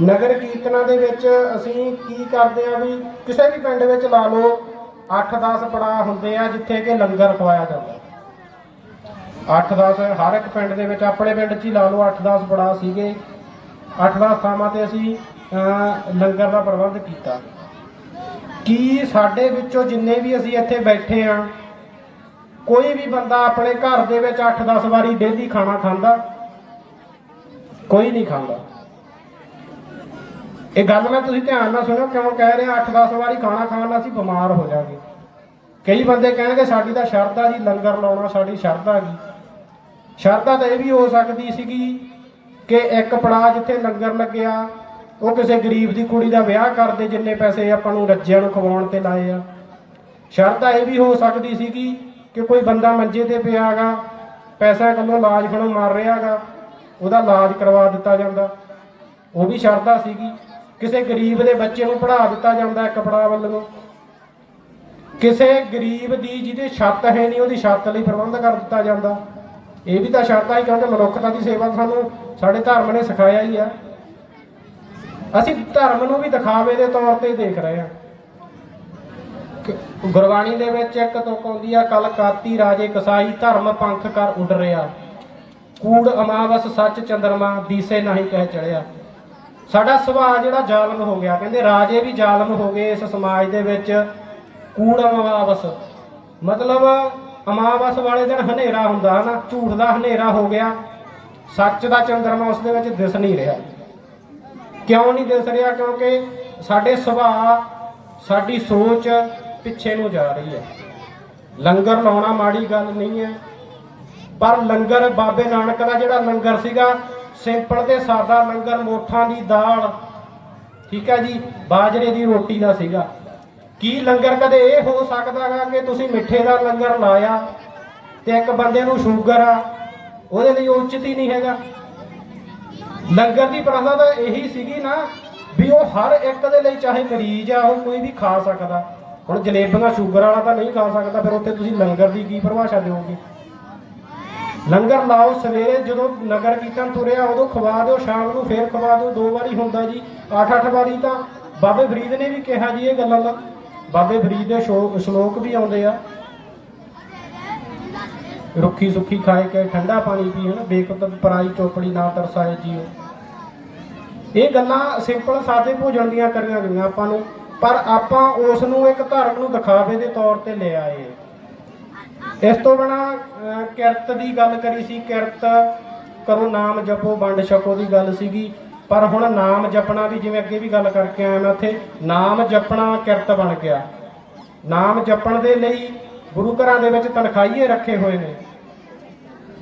ਨਗਰ ਕੀਰਤਨਾਂ ਦੇ ਵਿੱਚ ਅਸੀਂ ਕੀ ਕਰਦੇ ਆ ਵੀ ਕਿਸੇ ਵੀ ਪਿੰਡ ਵਿੱਚ ਲਾ ਲਓ 8-10 ਪੜਾਅ ਹੁੰਦੇ ਆ ਜਿੱਥੇ ਕਿ ਲੰਗਰ ਖਵਾਇਆ ਜਾਂਦਾ। 8-10 ਹਰ ਇੱਕ ਪਿੰਡ ਦੇ ਵਿੱਚ ਆਪਣੇ ਪਿੰਡ 'ਚ ਹੀ ਲਾ ਲਓ 8-10 ਪੜਾਅ ਸੀਗੇ। 8-10 ਥਾਵਾਂ ਤੇ ਅਸੀਂ ਲੰਗਰ ਦਾ ਪ੍ਰਬੰਧ ਕੀਤਾ। ਕੀ ਸਾਡੇ ਵਿੱਚੋਂ ਜਿੰਨੇ ਵੀ ਅਸੀਂ ਇੱਥੇ ਬੈਠੇ ਆ, ਕੋਈ ਵੀ ਬੰਦਾ ਆਪਣੇ ਘਰ ਦੇ ਵਿੱਚ 8-10 ਵਾਰੀ ਡੇਲੀ ਖਾਣਾ ਖਾਂਦਾ? ਕੋਈ ਨਹੀਂ ਖਾਂਦਾ। ਇਹ ਗੱਲ ਮੈਂ ਤੁਸੀਂ ਧਿਆਨ ਨਾਲ ਸੁਣੋ, ਕਿਉਂ ਕਹਿ ਰਿਹਾ 8-10 ਵਾਰੀ ਖਾਣਾ ਖਾਣ ਨਾਲ ਅਸੀਂ ਬਿਮਾਰ ਹੋ ਜਾਵਾਂਗੇ ਕਈ ਬੰਦੇ ਕਹਿਣਗੇ ਸਾਡੀ ਤਾਂ ਸ਼ਰਧਾ ਜੀ ਲੰਗਰ ਲਾਉਣਾ ਸਾਡੀ ਸ਼ਰਧਾ ਜੀ ਸ਼ਰਧਾ ਤਾਂ ਇਹ ਵੀ ਹੋ ਸਕਦੀ ਸੀਗੀ ਕਿ ਇੱਕ ਪੜਾ ਜਿੱਥੇ ਲੰਗਰ ਲੱਗਿਆ, ਉਹ ਕਿਸੇ ਗਰੀਬ ਦੀ ਕੁੜੀ ਦਾ ਵਿਆਹ ਕਰਦੇ ਜਿੰਨੇ ਪੈਸੇ ਆਪਾਂ ਨੂੰ ਰੱਜਿਆਂ ਨੂੰ ਖਵਾਉਣ ਤੇ ਲਾਏ ਆ। ਸ਼ਰਧਾ ਇਹ ਵੀ ਹੋ ਸਕਦੀ ਸੀਗੀ ਕਿ ਕੋਈ ਬੰਦਾ ਮੰਜੇ ਤੇ ਪਿਆਗਾ ਪੈਸਾ ਕੱਲੋਂ ਇਲਾਜ ਖਣੋਂ ਮਰ ਰਿਹਾਗਾ ਉਹਦਾ ਇਲਾਜ ਕਰਵਾ ਦਿੱਤਾ ਜਾਂਦਾ। ਉਹ ਵੀ ਸ਼ਰਧਾ ਸੀਗੀ। ਕਿਸੇ ਗਰੀਬ ਦੇ ਬੱਚੇ ਨੂੰ ਪੜ੍ਹਾ ਦਿੱਤਾ ਜਾਂਦਾ ਇੱਕ ਪੜਾਅ ਵੱਲੋਂ ਕਿਸੇ ਗਰੀਬ ਦੀ ਜਿਹਦੇ ਛੱਤ ਹੈ ਨਹੀਂ, ਉਹਦੀ ਛੱਤ ਲਈ ਪ੍ਰਬੰਧ ਕਰ ਦਿੱਤਾ ਜਾਂਦਾ। ਇਹ ਵੀ ਤਾਂ ਸ਼ਰਧਾ ਹੀ ਕਿਉਂਕਿ ਮਨੁੱਖਤਾ ਦੀ ਸੇਵਾ ਸਾਨੂੰ, ਸਾਡੇ ਧਰਮ ਨੇ ਸਿਖਾਇਆ ਹੀ ਆ। ਅਸੀਂ ਧਰਮ ਨੂੰ ਵੀ ਦਿਖਾਵੇ ਦੇ ਤੌਰ ਤੇ ਦੇਖ ਰਹੇ ਹਾਂ। ਗੁਰਬਾਣੀ ਦੇ ਵਿੱਚ ਇੱਕ ਤੁਕ ਆਉਂਦੀ ਆ, ਕਲ ਕਾਤੀ ਰਾਜੇ ਕਸਾਈ, ਧਰਮ ਪੰਥ ਕਰ ਉੱਡ ਰਿਆ। ਕੂੜ ਅਮਾਵਸ ਸੱਚ ਚੰਦਰਮਾ, ਦੀਸੇ ਨਹੀਂ ਕਹਿ ਚੜਿਆ ਸਾਡਾ ਸੁਭਾਅ ਜਿਹੜਾ ਜ਼ਾਲਮ ਹੋ ਗਿਆ, ਕਹਿੰਦੇ ਰਾਜੇ ਵੀ ਜ਼ਾਲਮ ਹੋ ਗਏ ਇਸ ਸਮਾਜ ਦੇ ਵਿੱਚ। ਕੂੜ ਅਮਾਵਸ। ਮਤਲਬ ਅਮਾਵਸ ਵਾਲੇ ਦਿਨ ਹਨੇਰਾ ਹੁੰਦਾ ਹਨਾ, ਝੂਠ ਦਾ ਹਨੇਰਾ ਹੋ ਗਿਆ। ਸੱਚ ਦਾ ਚੰਦਰਮਾ ਉਸ ਦੇ ਵਿੱਚ ਦਿਸ ਨਹੀਂ ਰਿਹਾ। ਕਿਉਂ ਨਹੀਂ ਦਿਸ ਰਿਹਾ? ਕਿਉਂਕਿ ਸਾਡੇ ਸੁਭਾਅ, ਸਾਡੀ ਸੋਚ ਪਿੱਛੇ ਨੂੰ ਜਾ ਰਹੀ ਹੈ। ਲੰਗਰ ਲਾਉਣਾ ਮਾੜੀ ਗੱਲ ਨਹੀਂ ਹੈ। ਪਰ ਲੰਗਰ ਬਾਬੇ ਨਾਨਕ ਦਾ ਜਿਹੜਾ ਲੰਗਰ ਸੀਗਾ ਸਿੰਪਲ ਤੇ ਸਾਦਾ ਲੰਗਰ, ਮੋਠਾਂ ਦੀ ਦਾਲ, ਠੀਕ ਹੈ ਜੀ, ਬਾਜਰੇ ਦੀ ਰੋਟੀ ਦਾ ਸੀਗਾ। ਕੀ ਲੰਗਰ ਕਦੇ ਇਹ ਹੋ ਸਕਦਾ ਸਕਦਾਗਾ ਕਿ ਤੁਸੀਂ ਮਿੱਠੇ ਦਾ ਲੰਗਰ ਲਾਇਆ ਤੇ ਇੱਕ ਬੰਦੇ ਨੂੰ ਸ਼ੂਗਰ ਆ, ਉਹਦੇ ਲਈ ਉਹ ਉਚਿਤ ਹੀ ਨਹੀਂ ਹੈਗਾ? ਲੰਗਰ ਦੀ ਪ੍ਰਥਾ ਤਾਂ ਇਹੀ ਸੀਗੀ ਨਾ ਵੀ ਉਹ ਹਰ ਇੱਕ ਦੇ ਲਈ ਚਾਹੇ ਮਰੀਜ਼ ਆ, ਉਹ ਕੋਈ ਵੀ ਖਾ ਸਕਦਾ। ਹੁਣ ਜਲੇਬੀਆਂ ਸ਼ੂਗਰ ਵਾਲਾ ਤਾਂ ਨਹੀਂ ਖਾ ਸਕਦਾ, ਫਿਰ ਉੱਥੇ ਤੁਸੀਂ ਲੰਗਰ ਦੀ ਕੀ ਪਰਿਭਾਸ਼ਾ ਦਿਓਗੇ? ਲੰਗਰ ਲਾਓ ਸਵੇਰੇ, ਜਦੋਂ ਨਗਰ ਕੀਰਤਨ ਤੁਰਿਆ, ਉਦੋਂ ਖਵਾ ਦਿਓ, ਸ਼ਾਮ ਨੂੰ ਫੇਰ ਖਵਾ ਦਿਓ, ਦੋ ਵਾਰੀ ਹੁੰਦਾ ਜੀ, ਅੱਠ ਅੱਠ ਵਾਰੀ ਤਾਂ ਬਾਬੇ ਫਰੀਦ ਨੇ ਵੀ ਕਿਹਾ ਜੀ ਇਹ ਗੱਲਾਂ ਦਾ। ਬਾਬੇ ਫਰੀਦ ਦੇ ਸ਼ੋ- ਸ਼ਲੋਕ ਵੀ ਆਉਂਦੇ ਆ। ਰੁੱਖੀ ਸੁੱਖੀ ਖਾਏ ਕੇ ਠੰਡਾ ਪਾਣੀ ਪੀਣ ਬੇਕਤ ਪਰਾਈ ਚੋਪੜੀ ਨਾ ਤਰਸਾਏ ਜੀਓ। ਇਹ ਗੱਲਾਂ ਸਿੰਪਲ ਸਾਦੇ ਭੋਜਨ ਦੀਆਂ ਕਰੀਆਂ ਗਈਆਂ ਆਪਾਂ ਨੂੰ, ਪਰ ਆਪਾਂ ਉਸ ਨੂੰ ਇੱਕ ਧਰਮ ਨੂੰ ਦਿਖਾਵੇ ਦੇ ਤੌਰ ਤੇ ਲੈ ਆਏ ਇਸ ਤੋਂ ਬਿਨਾ ਕਿਰਤ ਦੀ ਗੱਲ ਕਰੀ ਸੀ, ਕਿਰਤ ਕਰੋ, ਨਾਮ ਜਪੋ, ਵੰਡ ਛਕੋ ਦੀ ਗੱਲ ਸੀਗੀ। ਪਰ ਹੁਣ ਨਾਮ ਜਪਣਾ ਵੀ, ਜਿਵੇਂ ਅੱਗੇ ਵੀ ਗੱਲ ਕਰਕੇ ਆਇਆ ਮੈਂ ਉੱਥੇ, ਨਾਮ ਜਪਣਾ ਕਿਰਤ ਬਣ ਗਿਆ। ਨਾਮ ਜਪਣ ਦੇ ਲਈ ਗੁਰੂ ਘਰਾਂ ਦੇ ਵਿੱਚ ਤਨਖਾਹੀਏ ਰੱਖੇ ਹੋਏ ਨੇ।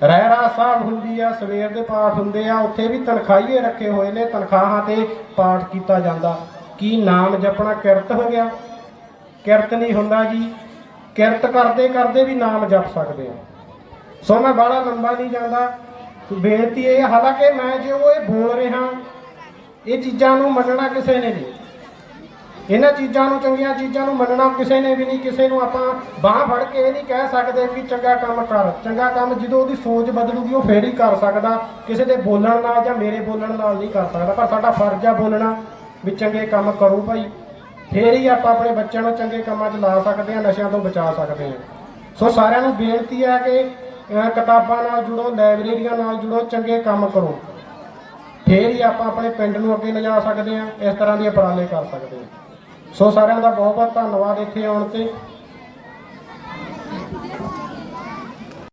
ਰਹਿਰਾ ਸਾਹਿਬ ਹੁੰਦੀ ਆ, ਸਵੇਰ ਦੇ ਪਾਠ ਹੁੰਦੇ ਆ, ਉੱਥੇ ਵੀ ਤਨਖਾਹੀਏ ਰੱਖੇ ਹੋਏ ਨੇ, ਤਨਖਾਹਾਂ ਤੇ ਪਾਠ ਕੀਤਾ ਜਾਂਦਾ। ਕੀ ਨਾਮ ਜਪਣਾ ਕਿਰਤ ਹੋ ਗਿਆ? ਕਿਰਤ ਨਹੀਂ ਹੁੰਦਾ ਜੀ। ਕਿਰਤ ਕਰਦੇ ਕਰਦੇ ਵੀ ਨਾਮ ਜਪ ਸਕਦੇ ਆ। ਸੋ ਮੈਂ ਬੜਾ ਲੰਬਾ ਨਹੀਂ ਜਾਂਦਾ। ਬੇਨਤੀ ਇਹ ਹਾਲਾਂਕਿ ਮੈਂ ਜੇ ਉਹ ਇਹ ਬੋਲ ਰਿਹਾ, ਇਹ ਚੀਜ਼ਾਂ ਨੂੰ ਮੰਨਣਾ ਕਿਸੇ ਨੇ ਨਹੀਂ। ਇਹਨਾਂ ਚੀਜ਼ਾਂ ਨੂੰ, ਚੰਗੀਆਂ ਚੀਜ਼ਾਂ ਨੂੰ ਮੰਨਣਾ ਕਿਸੇ ਨੇ ਵੀ ਨਹੀਂ, ਕਿਸੇ ਨੂੰ ਆਪਾਂ ਬਾਹ ਫੜ ਕੇ ਇਹ ਨਹੀਂ ਕਹਿ ਸਕਦੇ ਵੀ ਚੰਗਾ ਕੰਮ ਕਰ। ਚੰਗਾ ਕੰਮ ਜਦੋਂ ਉਹਦੀ ਸੋਚ ਬਦਲੂਗੀ, ਉਹ ਫੇਰ ਹੀ ਕਰ ਸਕਦਾ। ਕਿਸੇ ਦੇ ਬੋਲਣ ਨਾਲ ਜਾਂ ਮੇਰੇ ਬੋਲਣ ਨਾਲ ਨਹੀਂ ਕਰ ਸਕਦਾ, ਪਰ ਸਾਡਾ ਫਰਜ਼ ਆ ਬੋਲਣਾ ਵੀ ਚੰਗੇ ਕੰਮ ਕਰੋ ਭਾਈ। ਫੇਰ ਹੀ ਆਪਾਂ ਆਪਣੇ ਬੱਚਿਆਂ ਨੂੰ ਚੰਗੇ ਕੰਮਾਂ 'ਚ ਲਾ ਸਕਦੇ ਹਾਂ, ਨਸ਼ਿਆਂ ਤੋਂ ਬਚਾ ਸਕਦੇ ਹਾਂ। ਸੋ ਸਾਰਿਆਂ ਨੂੰ ਬੇਨਤੀ ਹੈ ਕਿ ਕਿਤਾਬਾਂ ਨਾਲ ਜੁੜੋ, ਲਾਇਬ੍ਰੇਰੀਆਂ ਨਾਲ ਜੁੜੋ, ਚੰਗੇ ਕੰਮ ਕਰੋ। ਫੇਰ ਹੀ ਆਪਾਂ ਆਪਣੇ ਪਿੰਡ ਨੂੰ ਅੱਗੇ ਲਿਜਾ ਸਕਦੇ ਹਾਂ, ਇਸ ਤਰ੍ਹਾਂ ਦੀਆਂ ਉਪਰਾਲੇ ਕਰ ਸਕਦੇ ਹਾਂ। ਸੋ ਸਾਰਿਆਂ ਦਾ ਬਹੁਤ ਬਹੁਤ ਧੰਨਵਾਦ ਇੱਥੇ ਆਉਣ ਤੇ।